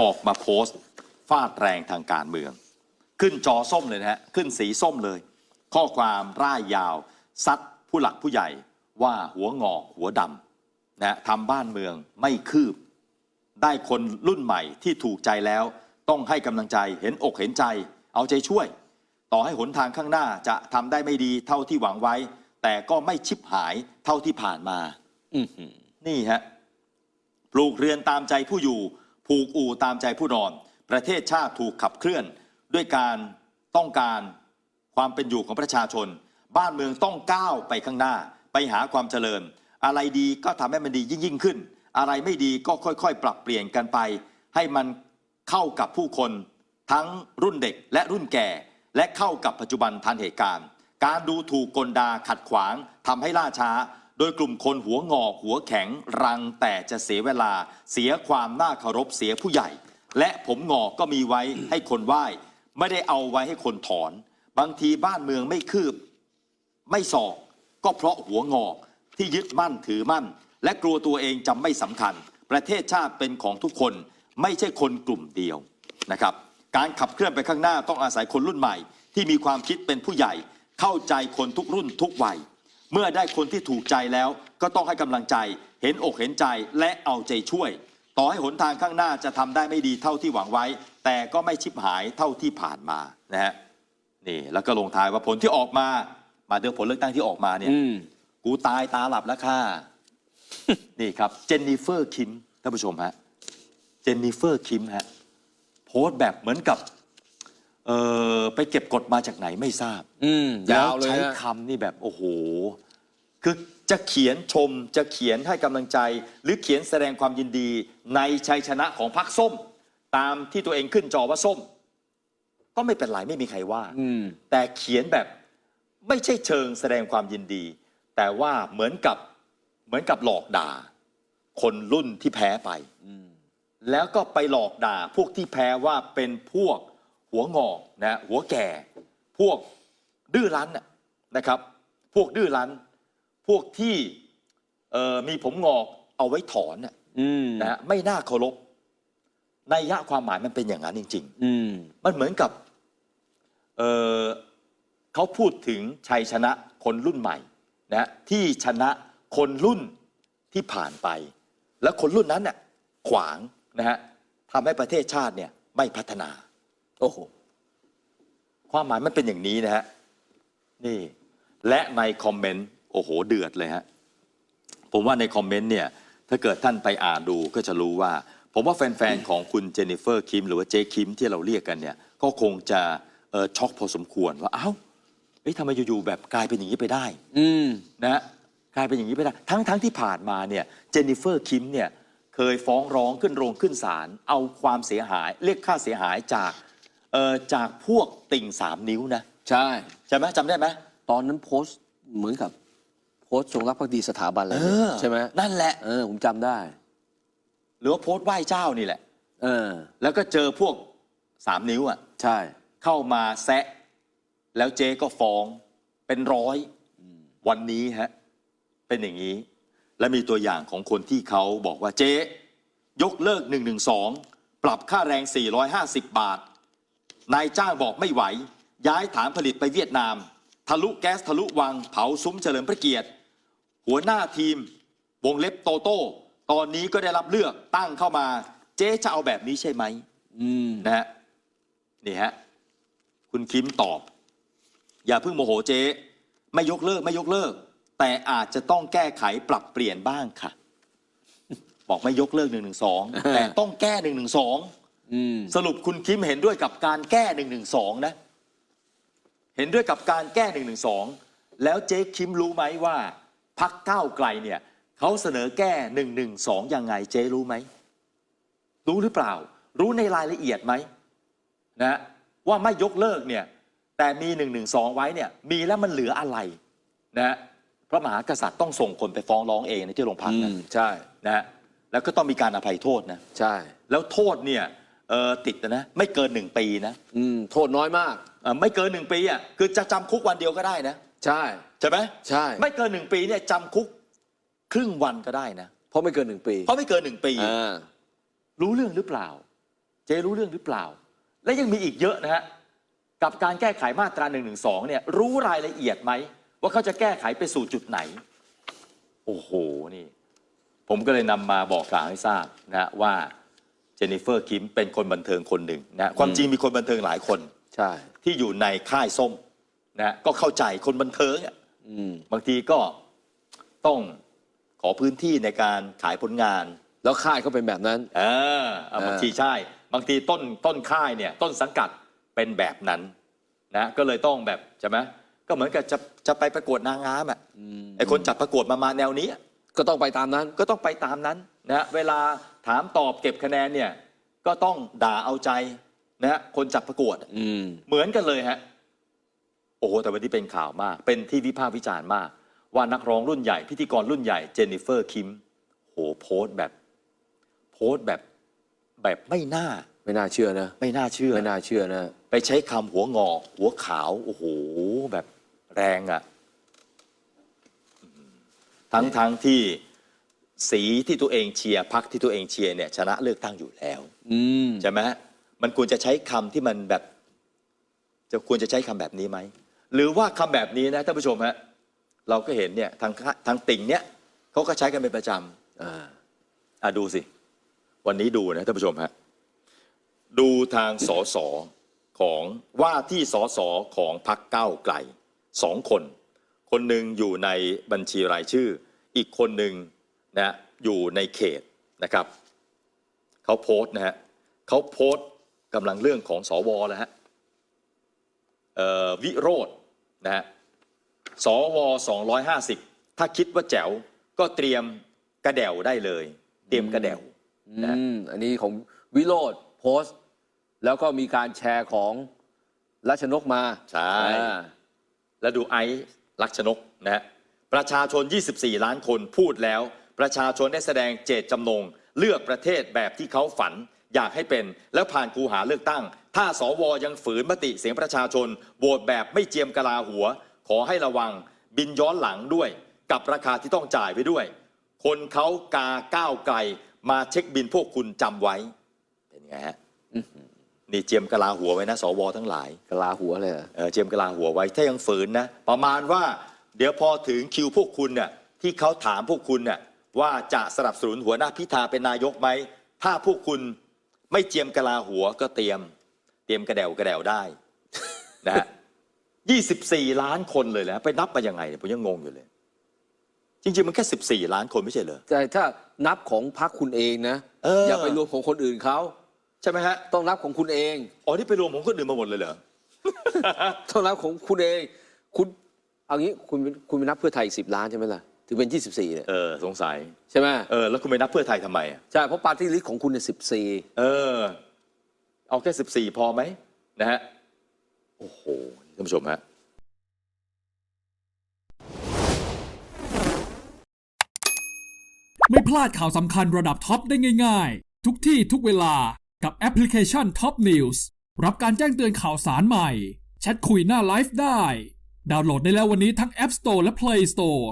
ออกมาโพสต์ฟาดแรงทางการเมือง ขึ้นจอส้มเลยนะฮะ ขึ้นสีส้มเลย ข้อความร่ายยาว ซัดผู้หลักผู้ใหญ่ว่าหัวงอกหัวดำนะฮะทำบ้านเมืองไม่คืบ ได้คนรุ่นใหม่ที่ถูกใจแล้ว ต้องให้กำลังใจเห็นอกเห็นใจ เอาใจช่วย ต่อให้หนทางข้างหน้าจะทำได้ไม่ดีเท่าที่หวังไว้ แต่ก็ไม่ชิบหายเท่าที่ผ่านมาอื้อหือนี่ฮะปลูกเรือนตามใจผู้อยู่ ผูกอู่ตามใจผู้นอน ประเทศชาติถูกขับเคลื่อน ด้วยการต้องการความเป็นอยู่ของประชาชน บ้านเมืองต้องก้าวไปข้างหน้า ไปหาความเจริญ อะไรดีก็ทำให้มันดียิ่งยิ่งขึ้น อะไรไม่ดีก็ค่อยๆ ปรับเปลี่ยนกันไป ให้มันเข้ากับผู้คน ทั้งรุ่นเด็กและรุ่นแก่ และเข้ากับปัจจุบันทันเหตุการณ์ การดูถูกกลดาขัดขวางทำให้ล่าช้า โดยกลุ่มคนหัวงอกหัวแข็งรังแต่จะเสียเวลาเสียความน่าเคารพเสียผู้ใหญ่ และผมงอกก็มีไว้ให้คนไหว้ ไม่ได้เอาไว้ให้คนถอน บางทีบ้านเมืองไม่คืบ ไม่สอกก็เพราะหัวงอกที่ยึดมั่นถือมั่น และกลัวตัวเองจำไม่สำคัญ ประเทศชาติเป็นของทุกคน ไม่ใช่คนกลุ่มเดียวนะครับ การขับเคลื่อนไปข้างหน้าต้องอาศัยคนรุ่นใหม่ ที่มีความคิดเป็นผู้ใหญ่ เข้าใจคนทุกรุ่นทุกวัย เมื่อได้คนที่ถูกใจแล้วก็ต้องให้กำลังใจ เห็นอกเห็นใจและเอาใจช่วย ต่อให้หนทางข้างหน้าจะทำได้ไม่ดีเท่าที่หวังไว้ แต่ก็ไม่ชิบหายเท่าที่ผ่านมานะฮะนี่แล้วก็ลงท้ายว่าผลที่ออกมามาเดือผลเลือกตั้งที่ออกมาเนี่ยอืม กูตายตาหลับแล้วค่ะ นี่ครับเจนนิเฟอร์คิมท่านผู้ชมฮะเจนนิเฟอร์คิมฮะโพสต์แบบเหมือนกับ เออไปเก็บกดมาจากไหนไม่ทราบ อืมแล้ยาววเลยใช้ฮะ คำนี่แบบโอ้โห คือจะเขียนชมจะเขียนให้กำลังใจ หรือเขียนแสดงความยินดีในชัยชนะของพรรคส้ม ตามที่ตัวเองขึ้นจอว่าส้ม ก็ไม่เป็นไรไม่มีใครว่า อืม แต่เขียนแบบไม่ใช่เชิงแสดงความยินดี แต่ว่าเหมือนกับเหมือนกับหลอกด่า คนรุ่นที่แพ้ไปอืมแล้วก็ไปหลอกด่าพวกที่แพ้ว่าเป็นพวก หัวงอกนะหัวแก่ พวกดื้อรั้นน่ะนะครับ พวกดื้อรั้น พวกที่เอ่อมีผมงอกเอาไว้ถอนน่ะอืมนะฮะไม่น่าเคารพในยยะความหมายมันเป็นอย่างนั้นจริง ๆ อืมมันเหมือนกับเอ่อเขาพูดถึงชัยชนะคนรุ่นใหม่นะที่ชนะคนรุ่นที่ผ่านไป แล้วคนรุ่นนั้นน่ะขวางนะฮะทำให้ประเทศชาติเนี่ยไม่พัฒนา โอ้โห ความหมายมันเป็นอย่างนี้นะฮะ นี่ และในคอมเมนต์ โอ้โห เดือดเลยฮะ ผมว่าในคอมเมนต์เนี่ย ถ้าเกิดท่านไปอ่านดูก็จะรู้ว่า ผมว่าแฟนๆ ของคุณเจนนิเฟอร์คิม หรือว่าเจคิมที่เราเรียกกันเนี่ย ก็คงจะเอ่อช็อกพอสมควรว่า เอ้าเอ้ยทำไมอยู่ๆแบบกลายเป็นอย่างนี้ไปได้ อืมนะฮะกลายเป็นอย่างนี้ไปได้ ทั้งทั้งที่ผ่านมาเนี่ย เจนนิเฟอร์คิมเนี่ย เคยฟ้องร้องขึ้นโรงขึ้นศาล เอาความเสียหาย เรียกค่าเสียหายจาก เอ่อจากพวกติ่งสามนิ้วนะใช่ ใช่ไหมจำได้ไหม ตอนนั้นโพสต์เหมือนกับ โพสต์จงรักภักดีสถาบันอะไรเอเนี่ยอใช่ไหมนั่นแหละ เออผมจำได้ หรือว่าโพสต์ไหว้เจ้านี่แหละ เออ แล้วก็เจอพวกสามนิ้วอะ ใช่ เข้ามาแซะ แล้วเจ๊ก็ฟ้องเป็นร้อยวันนี้ฮะ เป็นอย่างนี้ และมีตัวอย่างของคนที่เขาบอกว่าเจ๊ ยกเลิก1นึปรับค่าแรง 450 บาท นายจ้างบอกไม่ไหว ย้ายฐานผลิตไปเวียดนาม ทะลุแก๊สทะลุวังเผาซุ้มเฉลิมพระเกียรติ หัวหน้าทีม วงเล็บโตโต้ตอนนี้ก็ได้รับเลือกตั้งเข้ามา เจ๊จะเอาแบบนี้ใช่ไหมอืมนะฮะนี่ฮะคุณคิมตอบ อย่าเพิ่งโมโหเจ๊ไม่ยกเลิกไม่ยกเลิก แต่อาจจะต้องแก้ไขปรับเปลี่ยนบ้างค่ะ บอกไม่ยกเลิกหนึ่งหนึ่งสองแต่ต้องแก้หนึ่งหนึ่งสองอืม สรุปคุณคิมเห็นด้วยกับการแก้หนึ่งหนึ่งสองนะ เห็นด้วยกับการแก้หนึ่งหนึ่งสองแล้วเจ๊คิมรู้ไหมว่าพักก้าวไกลเนี่ยเขาเสนอแก้หนึ่งหนึ่งสองยังไงเจ๊รู้ไหม รู้หรือเปล่า รู้ในรายละเอียดไหมนะว่าไม่ยกเลิกเนี่ย แต่มีหนึ่งหนึ่งสองไว้เนี่ย มีแล้วมันเหลืออะไรนะพระมหากษัตริย์ต้องส่งคนไปฟ้องร้องเองในที่โรงพักอืนะมใช่นะฮะแล้วก็ต้องมีการอภัยโทษนะใช่ แล้วโทษเนี่ย เอ่อติดนะไม่เกินหนึ่งปีนะอืมโทษน้อยมาก เอ่อไม่เกินหนึ่งปีอะคือจะจำคุกวันเดียวก็ได้นะใช่ ใช่ไหมใช่ ไม่เกินหนึ่งปีเนี่ยจำคุกครึ่งวันก็ได้นะเพราะไม่เกินหนึ่งปีเพราะไม่เกินหนึ่งปี อ่ารู้เรื่องหรือเปล่า เจ๊รู้เรื่องหรือเปล่า และยังมีอีกเยอะนะฮะกับการแก้ไขมาตรา1นึเนี่ยรู้รายละเอียดไหม ว่าเขาจะแก้ไขไปสู่จุดไหน โอ้โหนี่ ผมก็เลยนำมาบอกกล่าวให้ทราบนะฮะว่า เจนนิเฟอร์คิมเป็นคนบันเทิงคนหนึ่งนะความจริงมีคนบันเทิงหลายคนใช่ที่อยู่ในค่ายส้มนะก็เข้าใจคนบันเทิงอะอืมบางทีก็ต้องขอพื้นที่ในการขายผลงาน แล้วค่ายก็เป็นแบบนั้นเออเอาเออบางทีใช่ บางทีต้นต้นค่ายเนี่ย ต้นสังกัดเป็นแบบนั้น นะ ก็เลยต้องแบบใช่ไหมก็เหมือนกับจะจะไปประกวดนางงามอะไอคนจัดประกวดมามาแนวนี้อะ ก็ต้องไปตามนั้น ก็ต้องไปตามนั้นนะเวลาถามตอบเก็บคะแนนเนี่ยก็ต้องด่าเอาใจนะฮะคนจัดประกวดอืม เหมือนกันเลยฮะโอ้โหแต่วันนี้เป็นข่าวมาก เป็นที่วิพากษ์วิจารณ์มาก ว่านักร้องรุ่นใหญ่พิธีกรรุ่นใหญ่เจนนิเฟอร์คิมโหโพสต์แบบ โพสต์แบบแบบไม่น่าไม่น่าเชื่อนะ ไม่น่าเชื่อ ไม่น่าเชื่อนะ ไปใช้คำหัวงอกหัวขาว โอ้โห แบบแรงอะ่ะ ทั้งทั้งที่สีที่ตัวเองเชียร์พักที่ตัวเองเชียร์เนี่ยชนะเลือกตั้งอยู่แล้วอืมใช่ไหมมันควรจะใช้คำที่มันแบบ จะควรจะใช้คำแบบนี้ไหมหรือว่าคำแบบนี้นะท่านผู้ชมฮะเราก็เห็นเนี่ยทางค่าทางติ่งเนี่ยเขาก็ใช้กันเป็นประจอ่าำอะดูสิ วันนี้ดูนะท่านผู้ชมฮะดูทางสสของว่าที่สสของพักเก้าวไกลสองคน คนหนึ่งอยู่ในบัญชีรายชื่อ อีกคนหนึ่งนะอยู่ในเขตนะครับเขาโพสต์นะฮะเขาโพสต์กำลังเรื่องของสวแล้วฮะเอ่อวิโรจน์นะฮะสว250 ถ้าคิดว่าแจ๋วก็เตรียมกระเดวได้เลย เตรียมกระเดวนะอืมอันนี้ของวิโรธโพสต์ แล้วก็มีการแชร์ของรัชนกมา ใช่อ่าแล้วดูไอซ์ ลักษณกนะประชาชน 24 ล้านคนพูดแล้ว ประชาชนได้แสดงเจตจำนง เลือกประเทศแบบที่เขาฝัน อยากให้เป็นแล้วผ่านคูหาเลือกตั้ง ถ้าสวยังฝืนมติเสียงประชาชนโหวตแบบไม่เจียมกลาหัว ขอให้ระวังบินย้อนหลังด้วย กับราคาที่ต้องจ่ายไว้ด้วย คนเขากาก้าวไกลมาเช็คบินพวกคุณจำไว้เป็นไงฮะ นี่เจียมกะลาหัวไว้นะสวทั้งหลายกะลาหัวเลยเหรอเออเจียมกะลาหัวไว้ถ้ายังฝืนนะ ประมาณว่าเดี๋ยวพอถึงคิวพวกคุณเนี่ยที่เขาถามพวกคุณเนี่ยว่าจะสนับสนุนหัวหน้าพิธาเป็นนายกไหม ถ้าพวกคุณไม่เจียมกะลาหัวก็เตรียม เตรียมกระเดวกระเดวได้นะฮะ24ล้านคนเลยนะไปนับมายังไงเนี่ยผมยังงงอยู่เลย จริงๆ มันแค่14ล้านคนไม่ใช่เหรอแต่ถ้านับของพรรคคุณเองนะเออออย่าไปรวมของคนอื่นเขาใช่ไหมฮะต้องนับของคุณเอง อ๋อนี่ไปรวมของคนอื่นมาหมดเลยเหรอ ต้องนับของคุณเอง คุณเอางี้คุณคุณไปนับเพื่อไทยอีกสิบล้านใช่ไหมล่ะถึงเป็น 24เนี่ยเออสงสัยใช่ไหมเออแล้วคุณไปนับเพื่อไทยทำไมอะใช่เพราะปาร์ตี้ลิสต์ของคุณเนี่ยสิบสี่เออ เอาแค่สิบสี่พอไหมนะฮะโอ้โหท่านผู้ชมฮะไม่พลาดข่าวสำคัญระดับท็อปได้ง่าย ๆ ทุกที่ทุกเวลา กับแอปพลิเคชัน Top News รับการแจ้งเตือนข่าวสารใหม่ แชทคุยหน้าไลฟ์ได้ ดาวน์โหลดได้แล้ววันนี้ทั้ง App Store และ Play Store